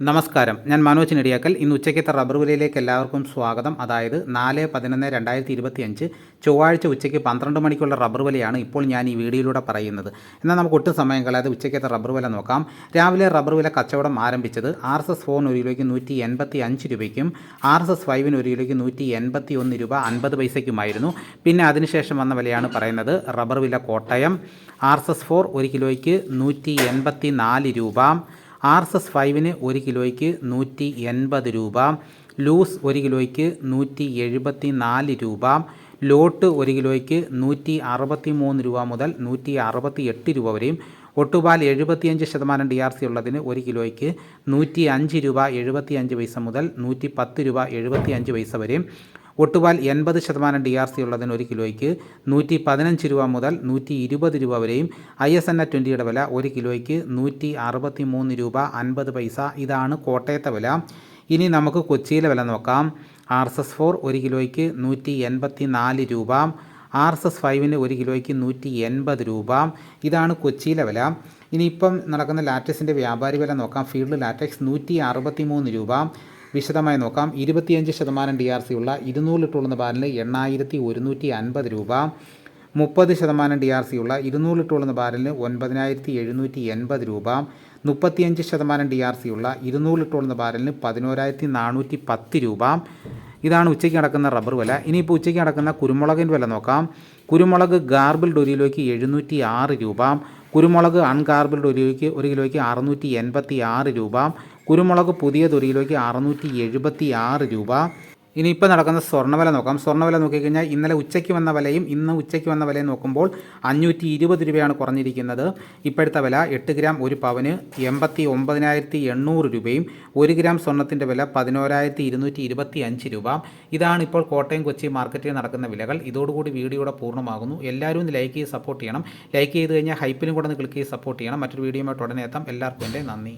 നമസ്കാരം. ഞാൻ മനോജ് നെടിയാക്കൽ. ഇന്ന് ഉച്ചയ്ക്കത്തെ റബ്ബർ വിലയിലേക്ക് എല്ലാവർക്കും സ്വാഗതം. അതായത് നാല് പതിനൊന്ന് രണ്ടായിരത്തി ഇരുപത്തി അഞ്ച് ചൊവ്വാഴ്ച ഉച്ചയ്ക്ക് പന്ത്രണ്ട് മണിക്കുള്ള റബ്ബർ വിലയാണ് ഇപ്പോൾ ഞാൻ ഈ വീഡിയോയിലൂടെ പറയുന്നത്. എന്നാൽ നമുക്ക് ഒട്ടും സമയം കളയാതെ ഉച്ചയ്ക്കത്തെ റബ്ബർ വില നോക്കാം. രാവിലെ റബ്ബർ വില കച്ചവടം ആരംഭിച്ചത് ആർ എസ് എസ് ഫോറിന് ഒരു കിലോയ്ക്ക് നൂറ്റി എൺപത്തി അഞ്ച് രൂപയ്ക്കും ആർ എസ് എസ് ഫൈവിന് ഒരു കിലോയ്ക്ക് നൂറ്റി എൺപത്തി ഒന്ന് രൂപ അൻപത് പൈസയ്ക്കുമായിരുന്നു. പിന്നെ അതിനുശേഷം വന്ന വിലയാണ് പറയുന്നത് റബ്ബർ വില Kottayam. R S S four ഒരു കിലോയ്ക്ക് നൂറ്റി എൺപത്തി നാല് രൂപ. ആർ എസ് എസ് ഫൈവിന് ഒരു കിലോയ്ക്ക് നൂറ്റി എൺപത് രൂപ ലൂസ് ഒരു കിലോയ്ക്ക് നൂറ്റി എഴുപത്തി നാല് രൂപ ലോട്ട് ഒരു കിലോയ്ക്ക് നൂറ്റി അറുപത്തി മൂന്ന് രൂപ മുതൽ നൂറ്റി അറുപത്തി എട്ട് രൂപ വരെയും ഒട്ടുപാൽ എഴുപത്തിയഞ്ച് ശതമാനം ഡി ആർ സി ഉള്ളതിന് ഒരു കിലോയ്ക്ക് നൂറ്റി അഞ്ച് രൂപ എഴുപത്തി അഞ്ച് പൈസ മുതൽ നൂറ്റി പത്ത് രൂപ എഴുപത്തി അഞ്ച് പൈസ വരെയും ഒട്ടുപാൽ എൺപത് ശതമാനം ഡി ആർ സി ഉള്ളതിന് ഒരു കിലോയ്ക്ക് നൂറ്റി പതിനഞ്ച് രൂപ മുതൽ നൂറ്റി ഇരുപത് രൂപ വരെയും ഐ എസ് എൻ എ ട്വന്റിയുടെ വില ഒരു കിലോയ്ക്ക് നൂറ്റി അറുപത്തി മൂന്ന് രൂപ അൻപത് പൈസ. ഇതാണ് കോട്ടയത്തെ വില. ഇനി നമുക്ക് കൊച്ചിയിലെ വില നോക്കാം. ആർ എസ് എസ് ഫോർ ഒരു കിലോയ്ക്ക് നൂറ്റി എൺപത്തി നാല് രൂപ ആർ എസ് എസ് ഫൈവിന് ഒരു കിലോയ്ക്ക് നൂറ്റി എൺപത് രൂപ. ഇതാണ് കൊച്ചിയിലെ വില. ഇനിയിപ്പം നടക്കുന്ന ലാറ്റക്സിന്റെ വ്യാപാരി വില നോക്കാം. ഫീൽഡ് ലാറ്റക്സ് നൂറ്റി അറുപത്തി മൂന്ന് രൂപ. വിശദമായി നോക്കാം. ഇരുപത്തിയഞ്ച് ശതമാനം ഡി ആർ സി ഉള്ള ഇരുന്നൂറ് ലിറ്റർ ഉള്ള ബാരലിന് എണ്ണായിരത്തി ഒരുന്നൂറ്റി അൻപത് രൂപ. മുപ്പത് ശതമാനം ഡി ആർ സി ഉള്ള ഇരുന്നൂറ് ലിറ്റർ ഉള്ള ബാരലിന് ഒൻപതിനായിരത്തി എഴുന്നൂറ്റി എൺപത് രൂപ. മുപ്പത്തിയഞ്ച് ശതമാനം ഡി ആർ സി ഉള്ള ഇരുന്നൂറ് ലിറ്റർ ഉള്ള ബാരലിന് പതിനോരായിരത്തി നാനൂറ്റി പത്ത് രൂപ. ഇതാണ് ഉച്ചയ്ക്ക് നടക്കുന്ന റബ്ബർ വില. ഇനിയിപ്പോൾ ഉച്ചയ്ക്ക് നടക്കുന്ന കുരുമുളകിന്റെ വില നോക്കാം. കുരുമുളക് ഗാർബിൾഡ് ഡൊരിയിലേക്ക് എഴുന്നൂറ്റി ആറ് രൂപ. കുരുമുളക് അൺഗാർബിൾഡ് ഡൊരിയിലേക്ക് ഒരു കിലോയ്ക്ക് അറുന്നൂറ്റി എൺപത്തി ആറ് രൂപ. കുരുമുളക് പുതിയ കിലോയ്ക്ക് അറുന്നൂറ്റി എഴുപത്തി ആറ് രൂപ ഇനിയിപ്പോൾ നടക്കുന്ന സ്വർണവില നോക്കാം. സ്വർണവില നോക്കിക്കഴിഞ്ഞാൽ ഇന്നലെ ഉച്ചയ്ക്ക് വന്ന വിലയും ഇന്ന് ഉച്ചയ്ക്ക് വന്ന വിലയും നോക്കുമ്പോൾ അഞ്ഞൂറ്റി ഇരുപത് രൂപയാണ് കുറഞ്ഞിരിക്കുന്നത്. ഇപ്പോഴത്തെ വില എട്ട് ഗ്രാം ഒരു പവന് എൺപത്തി ഒമ്പതിനായിരത്തി എണ്ണൂറ് രൂപയും ഒരു ഗ്രാം സ്വർണത്തിന്റെ വില പതിനോരായിരത്തി ഇരുന്നൂറ്റി ഇരുപത്തി അഞ്ച് രൂപ. ഇതാണ് ഇപ്പോൾ കോട്ടയം കൊച്ചി മാർക്കറ്റിൽ നടക്കുന്ന വിലകൾ. ഇതോടുകൂടി വീഡിയോയുടെ പൂർണമാകുന്നു. എല്ലാവരും ഒന്ന് ലൈക്ക് ചെയ്ത് സപ്പോർട്ട് ചെയ്യണം. ലൈക്ക് ചെയ്ത് കഴിഞ്ഞാൽ ഹൈപ്പിലും കൂടെ ഒന്ന് ക്ലിക്ക് ചെയ്ത് സപ്പോർട്ട് ചെയ്യണം. മറ്റൊരു വീഡിയോയുമായിട്ട് ഉടനെ എത്താം. എല്ലാവർക്കും എന്റെ നന്ദി.